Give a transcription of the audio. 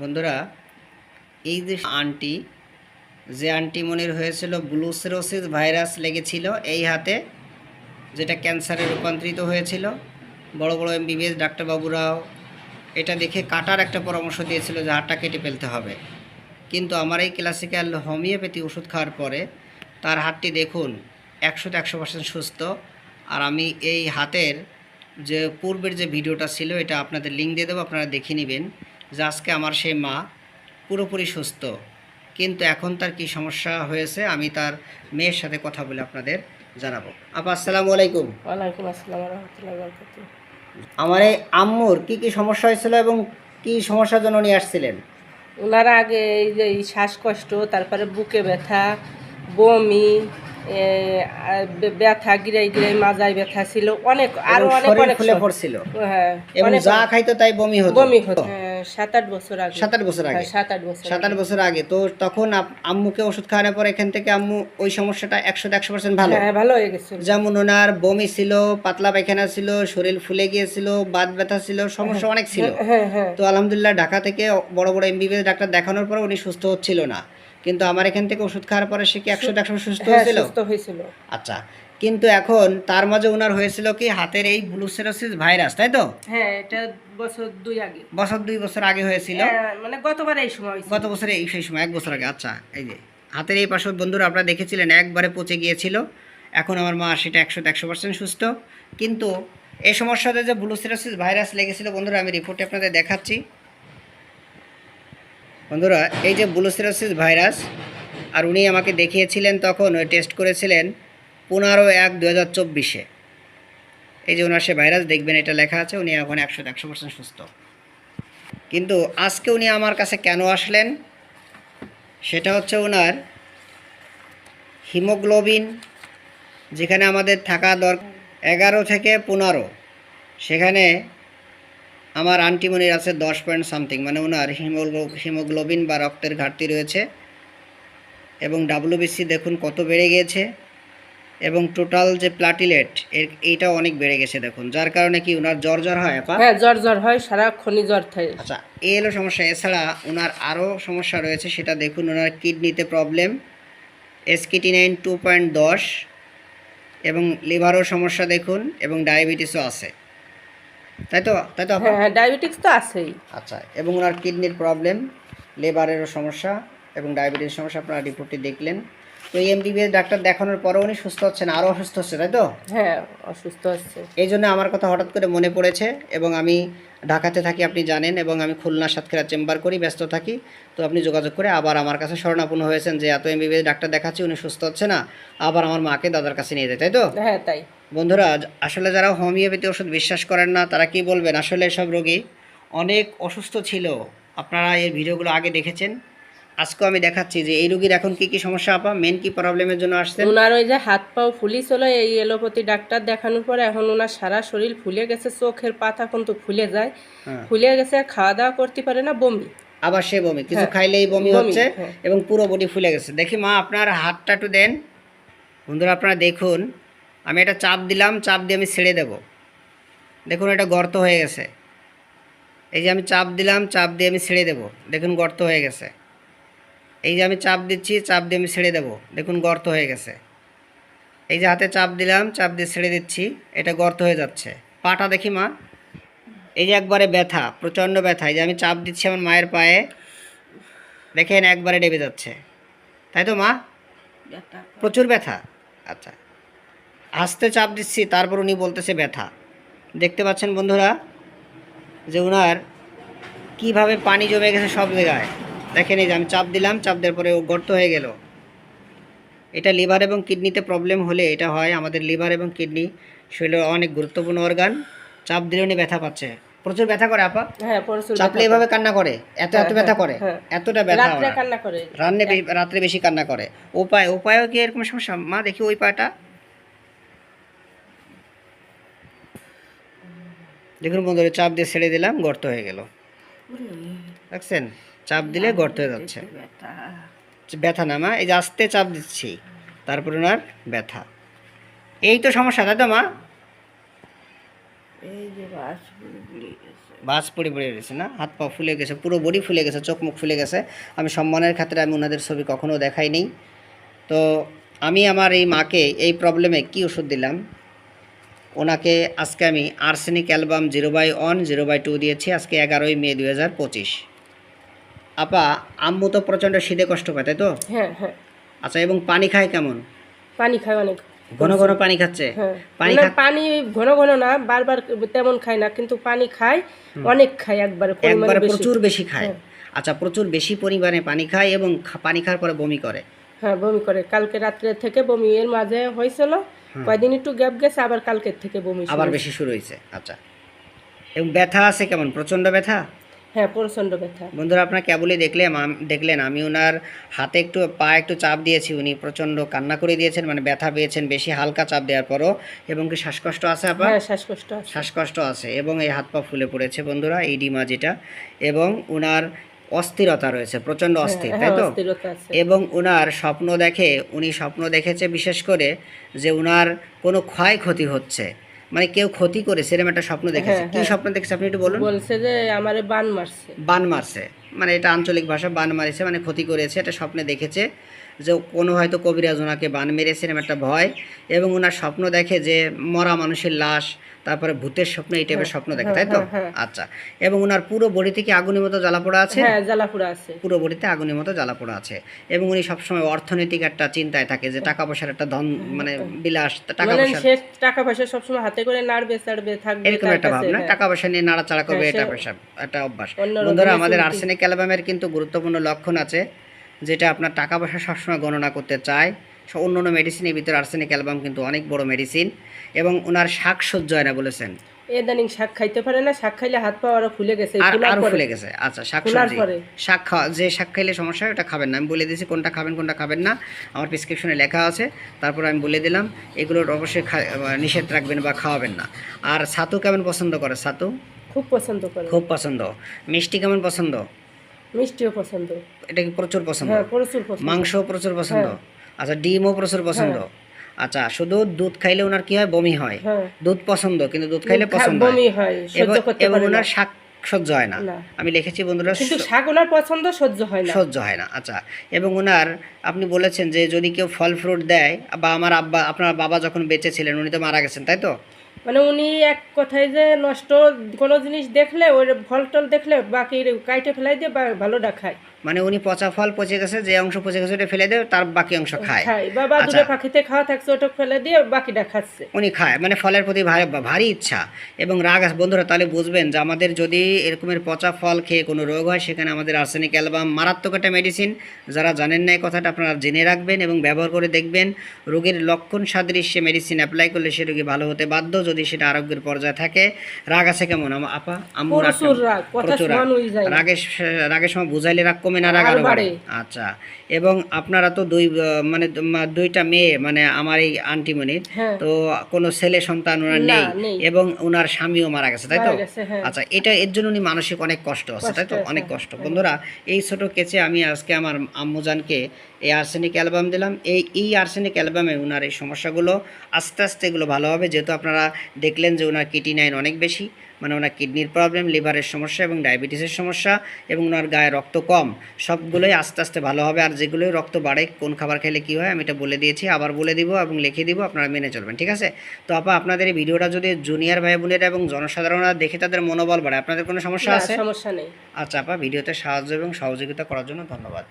বন্ধুরা, এই যে আন্টি, যে আন্টিমনির হয়েছিল ব্লুসেরোসিস ভাইরাস লেগেছিল এই হাতে, যেটা ক্যান্সারে রূপান্তরিত হয়েছিল। বড় বড় এমবিবিএস ডাক্তারবাবুরাও এটা দেখে কাটার একটা পরামর্শ দিয়েছিল যে হাতটা কেটে ফেলতে হবে। কিন্তু আমার এই ক্লাসিক্যাল হোমিওপ্যাথি ওষুধ খাওয়ার পরে তার হাতটি দেখুন, একশোতে একশো পার্সেন্ট সুস্থ। আর আমি এই হাতের যে পূর্বের যে ভিডিওটা ছিল, এটা আপনাদের লিঙ্ক দিয়ে দেবো, আপনারা দেখে নেবেন। যে আজকে আমার সেই মা পুরোপুরি সুস্থ। কিন্তু এখন তার কি সমস্যা হয়েছে আমি তার মেয়ের সাথে কথা বলে আপনাদের জানাব। আপা আসসালামু আলাইকুম। ওয়ালাইকুম আসসালাম রহমতুল্লাহ আমার এই আম্মুর কি কি সমস্যা হয়েছিল এবং কি সমস্যার জন্য নিয়ে আসছিলেন? ওনারা আগে এই যে শ্বাসকষ্ট তারপরে বুকে ব্যথা বমি ব্যথা গিরাই গিরাই মাজায় ব্যথা ছিল অনেক আরও অনেক অনেক ফুলে পড়ছিল। হ্যাঁ এবং যা খাইতো তাই বমি হতো। বমি হতো হ্যাঁ, সাত আট বছর আগে। সাত আট বছর আগে। হ্যাঁ, সাত আট বছর সাত আট বছর আগে। তো তখন আম্মুকে ওষুধ খাওয়ানোর পর এখান থেকে আম্মু ওই সমস্যাটা একশো একশো পার্সেন্ট ভালো। হ্যাঁ ভালো হয়ে গেছে। যেমন ওনার বমি ছিল পাতলা পায়খানা ছিল শরীর ফুলে গিয়েছিল বাত ব্যথা ছিল সমস্যা অনেক ছিল। হ্যাঁ তো আলহামদুলিল্লাহ ঢাকা থেকে বড় বড় এমবিবিএস ডাক্তার দেখানোর পর উনি সুস্থ হচ্ছিল না। কিন্তু আমার এখান থেকে ওষুধ খাওয়ার পরে সে কি একশো একশো সুস্থ হয়েছিল? সুস্থ হয়েছিল। আচ্ছা। কিন্তু এখন তার মাঝে ওনার হয়েছিল কি হাতের এই ব্লুসেরোসিস ভাইরাস তাই তো? হ্যাঁ এটা বছর দুই আগে। বছর দুই বছর আগে হয়েছিল। হ্যাঁ, মানে গতবার এই সময় গত বছরে এই সেই সময় এক বছর আগে আচ্ছা এই যে হাতের এই পাশের বন্ধুরা আপনারা দেখেছিলেন একবারে পচে গিয়েছিল। এখন আমার মা সেটা একশো একশো পার্সেন্ট সুস্থ। কিন্তু এই সমস্যাতে যে ব্লুসেরোসিস ভাইরাস লেগেছিল বন্ধুরা আমি রিপোর্টে আপনাদের দেখাচ্ছি। বন্ধুরা এই যে ব্লুসেরোসিস ভাইরাস আর উনি আমাকে দেখিয়েছিলেন তখন ওই টেস্ট করেছিলেন। পনেরো এক দু হাজার চব্বিশে। এই যে ওনার সে ভাইরাস দেখবেন এটা লেখা আছে, উনি এখন একশো একশো পার্সেন্ট সুস্থ। কিন্তু আজকে উনি আমার কাছে কেন আসলেন? সেটা হচ্ছে ওনার হিমোগ্লোবিন, যেখানে আমাদের থাকা দরকার এগারো থেকে পনেরো। সেখানে আমার আন্টিমনির আছে দশ পয়েন্ট সামথিং মানে ওনার হিমোগ্লো, হিমোগ্লোবিন বা রক্তের ঘাটতি রয়েছে। এবং ডাব্লিউবিসি দেখুন কত বেড়ে গিয়েছে। এবং টোটাল যে প্লাটিলেট এর এইটাও অনেক বেড়ে গেছে দেখুন। যার কারণে কি ওনার জ্বর জ্বর হয় আপা? হ্যাঁ জ্বর জ্বর হয় সারাক্ষণই জ্বর থাকে। আচ্ছা এই হলো সমস্যা। এছাড়া ওনার আরও সমস্যা রয়েছে সেটা দেখুন ওনার কিডনিতে প্রবলেম এসকিটি নাইন টু পয়েন্ট দশ এবং লিভারও সমস্যা দেখুন এবং ডায়াবেটিসও আছে। তাই তো তাই তো? হ্যাঁ হ্যাঁ ডায়াবেটিক্স তো আছেই। আচ্ছা এবং ওনার কিডনির প্রবলেম লিভারেরও সমস্যা এবং ডায়াবেটিস সমস্যা আপনারা রিপোর্টটি দেখলেন। তো এই এমবিবিএস ডাক্তার দেখানোর পরেও উনি সুস্থ হচ্ছেন আরও অসুস্থ হচ্ছে তাই তো? হ্যাঁ অসুস্থ হচ্ছে। এই জন্য আমার কথা হঠাৎ করে মনে পড়েছে এবং আমি ঢাকাতে থাকি আপনি জানেন এবং আমি খুলনা সাতক্ষীরা চেম্বার করি ব্যস্ত থাকি। তো আপনি যোগাযোগ করে আবার আমার কাছে শরণাপন্ন হয়েছেন যে এত এমবিবিএস ডাক্তার দেখাচ্ছি উনি সুস্থ হচ্ছে না আবার আমার মাকে দাদার কাছে নিয়ে যায় তাই তো? হ্যাঁ তাই। বন্ধুরা আসলে যারা হোমিওপ্যাথি ওষুধ বিশ্বাস করেন না তারা কি বলবেন? আসলে সব রোগী অনেক অসুস্থ ছিল। আপনারা এই ভিডিওগুলো আগে দেখেছেন। আজকেও আমি দেখাচ্ছি যে এই রোগীর এখন কি কি সমস্যা আপা? মেন কি প্রবলেমের জন্য আসছেন? ওনার ওই যে হাত পাও ফুলি ছিল এই এলোপ্যাথি ডাক্তার দেখানোর পরে এখন ওনার সারা শরীর ফুলে গেছে চোখের পাতা কিন্তু ফুলে যায়। হ্যাঁ। ফুলে গেছে খাওয়া দাওয়া করতে পারে না বমি। আবার সে বমি কিছু হ্যাঁ, খাইলেই বমি বমি, হচ্ছে হ্যাঁ। এবং পুরো বডি ফুলে গেছে। দেখি মা আপনার হাতটা একটু দেন। বন্ধুরা আপনারা দেখুন আমি এটা চাপ দিলাম চাপ দিয়ে আমি ছেড়ে দেব। দেখুন এটা গর্ত হয়ে গেছে। এই যে আমি চাপ দিলাম চাপ দিয়ে আমি ছেড়ে দেব। দেখুন গর্ত হয়ে গেছে। এই যে আমি চাপ দিচ্ছি চাপ দিয়ে আমি ছেড়ে দেবো। দেখুন গর্ত হয়ে গেছে। এই যে হাতে চাপ দিলাম চাপ দিয়ে ছেড়ে দিচ্ছি। এটা গর্ত হয়ে যাচ্ছে। পাটা দেখি মা। এই যে একবারে ব্যথা প্রচণ্ড ব্যথা। এই যে আমি চাপ দিচ্ছি আমার মায়ের পায়ে। দেখেন একবারে ডেবে যাচ্ছে। তাই তো মা? প্রচুর ব্যথা। আচ্ছা। আস্তে চাপ দিচ্ছি তারপর উনি বলতেছে ব্যথা। দেখতে পাচ্ছেন বন্ধুরা যে ওনার কীভাবে পানি জমে গেছে সব জায়গায়। দেখেন এই যে আমি চাপ দিলাম চাপ দেওয়ার পরে ও গর্ত হয়ে গেল। এটা লিভার এবং কিডনিতে প্রবলেম হলে এটা হয় আমাদের লিভার এবং কিডনি শরীরের অনেক গুরুত্বপূর্ণ অর্গান চাপ দিলে উনি ব্যথা পাচ্ছে। প্রচুর ব্যথা করে আপা? হ্যাঁ প্রচুর চাপলে এভাবে কান্না করে? এত এত হ্যাঁ, ব্যথা করে? হ্যাঁ। এতটা ব্যথা রাত্রে কান্না করে। রান্নে রাত্রে বেশি কান্না করে। উপায় উপায়ও কি এরকম সমস্যা? মা দেখি ওই পাটা। দেখুন বন্ধুরা চাপ দিয়ে ছেড়ে দিলাম গর্ত হয়ে গেল। দেখছেন? চাপ দিলে গর্ত হয়ে যাচ্ছে। ব্যথা। না মা? এই যে আস্তে চাপ দিচ্ছি। তারপর ওনার ব্যথা। এই তো সমস্যা তাই তো মা? এই যে বাসগুলি বাস পড়ে পড়ে গেছে না? হাত পা ফুলে গেছে পুরো বডি ফুলে গেছে চোখ মুখ ফুলে গেছে। আমি সম্মানের খাতিরে আমি ওনাদের ছবি কখনো দেখাইনি তো আমি আমার এই মাকে এই প্রবলেমে কি ওষুধ দিলাম? ওনাকে আজকে আমি arsenic album zero by one zero by two দিয়েছি আজকে এগারোই মে দুই হাজার পঁচিশ। আপা আম্মু তো প্রচণ্ড শীতে কষ্ট পায় তাই তো? হ্যাঁ হ্যাঁ। আচ্ছা এবং পানি খায় কেমন? পানি খায় অনেক। ঘন ঘন পানি খাচ্ছে? হ্যাঁ। পানি না, পানি ঘন ঘন না বারবার তেমন খায় না কিন্তু পানি খায় অনেক খায় একবারে একবারে প্রচুর বেশি খায়। হ্যাঁ। আচ্ছা প্রচুর বেশি পরিমাণে পানি খায় এবং পানি খাওয়ার পরে বমি করে? হ্যাঁ বমি করে। কালকে রাত্রে থেকে বমি এর মাঝে হয়েছিল। কয়দিন একটু গ্যাপ গেছে আবার কালকের থেকে বমি আবার বেশি শুরু হয়েছে আচ্ছা। এবং ব্যথা আছে কেমন? প্রচণ্ড ব্যথা? হ্যাঁ প্রচণ্ড ব্যথা। বন্ধুরা আপনারা কেবলই দেখলেন দেখলেন আমি ওনার হাতে একটু পা একটু চাপ দিয়েছি উনি প্রচণ্ড কান্না করে দিয়েছেন মানে ব্যথা পেয়েছেন বেশি হালকা চাপ দেওয়ার পরও এবং কি শ্বাসকষ্ট আছে আপনার হ্যাঁ শ্বাসকষ্ট আছে। শ্বাসকষ্ট আছে এবং এই হাত পা ফুলে পড়েছে বন্ধুরা এই ডিমা যেটা এবং ওনার অস্থিরতা রয়েছে প্রচণ্ড অস্থির তাই হ্যাঁ তো এবং ওনার স্বপ্ন দেখে উনি স্বপ্ন দেখেছে বিশেষ করে যে ওনার কোনো ক্ষয়ক্ষতি হচ্ছে মানে কেউ ক্ষতি করে সেরকম একটা স্বপ্ন দেখেছে। হ্যাঁ, কি স্বপ্ন দেখেছে আপনি একটু বলুন? বলছে যে আমারে বান মারছে। বান মারছে। মানে এটা আঞ্চলিক ভাষা বান মারিছে মানে ক্ষতি করেছে এটা স্বপ্নে দেখেছে। যে কোনো হয়তো কবিরাজ ওনাকে বান মেরেছে এরকম একটা ভয়। এবং ওনার স্বপ্ন দেখে যে মরা মানুষের লাশ তারপরে ভূতের স্বপ্ন এই টাইপের স্বপ্ন দেখে তাই তো? হ্যাঁ, হ্যাঁ। আচ্ছা। এবং ওনার পুরো বডি থেকে আগুনের মতো জ্বালা পোড়া আছে? হ্যাঁ জ্বালাপুরা আছে। পুরো বডিতে আগুনের মতো জ্বালা পোড়া আছে। এবং উনি সবসময় অর্থনৈতিক একটা চিন্তায় থাকে যে টাকা পয়সার একটা ধন মানে বিলাস টাকা পয়সা টাকা পয়সা সবসময় হাতে করে নাড়বে চাড়বে থাকবে এরকম একটা ভাবনা। হ্যাঁ। টাকা পয়সা নিয়ে নাড়াচাড়া করবে হ্যাঁ, এটা পয়সা একটা অভ্যাস। বন্ধুরা আমাদের আর্সেনিক অ্যালবামের কিন্তু গুরুত্বপূর্ণ লক্ষণ আছে। যেটা আপনার টাকা পয়সা সবসময় গণনা করতে চায়। সব অন্য মেডিসিনের ভিতরে আর্সেনিক অ্যালবাম কিন্তু অনেক বড় মেডিসিন এবং ওনার শাক সহ্য হয় না বলেছেন। এদানিং শাক খাইতে পারে না শাক খাইলে হাত পা আরও ফুলে গেছে আর আরও ফুলে গেছে। আচ্ছা শাক সবজি। শাক খাওয়া যে শাক খাইলে সমস্যা ওটা খাবেন না। আমি বলে দিয়েছি কোনটা খাবেন কোনটা খাবেন না। আমার প্রেসক্রিপশনে লেখা আছে। তারপর আমি বলে দিলাম এগুলোর অবশ্যই নিষেধ রাখবেন বা খাওয়াবেন না। আর ছাতু কেমন পছন্দ করে? ছাতু? খুব পছন্দ করে। খুব পছন্দ। মিষ্টি কেমন পছন্দ? মিষ্টিও পছন্দ। এটা কি প্রচুর পছন্দ? হ্যাঁ প্রচুর পছন্দ। মাংস প্রচুর পছন্দ? আচ্ছা ডিমও প্রচুর পছন্দ? আচ্ছা শুধু দুধ খাইলে ওনার কি হয়? বমি হয়। হ্যাঁ। দুধ পছন্দ কিন্তু দুধ খাইলে পছন্দ বমি হয় এবং সহ্য করতে পারে না। ওনার শাক সহ্য হয় না। না। আমি লিখেছি বন্ধুরা কিন্তু শাক ওনার পছন্দ সহ্য হয় না। সহ্য হয় না। আচ্ছা এবং ওনার আপনি বলেছেন যে যদি কেউ ফল ফ্রুট দেয় বা আমার আব্বা আপনার বাবা যখন বেঁচে ছিলেন উনি তো মারা গেছেন তাই তো? মানে উনি এক কথায় যে নষ্ট কোনো জিনিস দেখলে, ওই ফল টল দেখলে বাকি কাইটে ফেলাই দিয়ে ভালো দেখায়। খায় মানে উনি পচা ফল পচে গেছে যে অংশ পচে গেছে ওটা ফেলে দেয় তার বাকি অংশ খায়। বা পাখিতে খাওয়া থাকছে ওটা ফেলে দিয়ে বাকিটা খাচ্ছে। উনি খায় মানে ফলের প্রতি ভারী ইচ্ছা। এবং রাগ আছে বন্ধুরা তাহলে বুঝবেন যে আমাদের যদি এরকমের পচা ফল খেয়ে কোনো রোগ হয় সেখানে আমাদের আর্সেনিক অ্যালবাম মারাত্মক একটা মেডিসিন যারা জানেন না এই কথাটা আপনারা জেনে রাখবেন এবং ব্যবহার করে দেখবেন। রোগীর লক্ষণ সাদৃশ্যে মেডিসিন অ্যাপ্লাই করলে সে রোগী ভালো হতে বাধ্য যদি সেটা আরোগ্যের পর্যায়ে থাকে। রাগ আছে কেমন? আপা রাগ না। রাগের রাগের সময় বুঝাইলে রাগ কমে আরও আরও বাড়ে। আচ্ছা এবং আপনারা তো দুই মানে দুইটা মেয়ে মানে আমার এই আন্টিমণির হ্যাঁ। তো কোনো ছেলে সন্তান ওনার নেই। এবং ওনার স্বামীও মারা গেছে তাই তো? হ্যাঁ। আচ্ছা এটা এর জন্য উনি মানসিক অনেক কষ্ট আছে তাই তো? অনেক কষ্ট। বন্ধুরা এই ছোট কেচে আমি আজকে আমার আম্মুজানকে এই আর্সেনিক অ্যালবাম দিলাম। এই এই আর্সেনিক অ্যালবামে ওনার এই সমস্যাগুলো আস্তে আস্তে এগুলো ভালো হবে। যেহেতু আপনারা দেখলেন যে ওনার কিটি নাইন অনেক বেশি মানে ওনার কিডনির প্রবলেম লিভারের সমস্যা এবং ডায়াবেটিসের সমস্যা এবং ওনার গায়ে রক্ত কম সবগুলোই আস্তে আস্তে ভালো হবে। আর যেগুলোই রক্ত বাড়ে কোন খাবার খেলে কী হয় আমি এটা বলে দিয়েছি আবার বলে দিব এবং লিখে দিব আপনারা মেনে চলবেন ঠিক আছে? তো আপা আপনাদের এই ভিডিওটা যদি জুনিয়র ভাই বোনেরা এবং জনসাধারণরা দেখে তাদের মনোবল বাড়ে আপনাদের কোনো সমস্যা আছে? সমস্যা নেই। আচ্ছা আপা ভিডিওতে সাহায্য এবং সহযোগিতা করার জন্য ধন্যবাদ।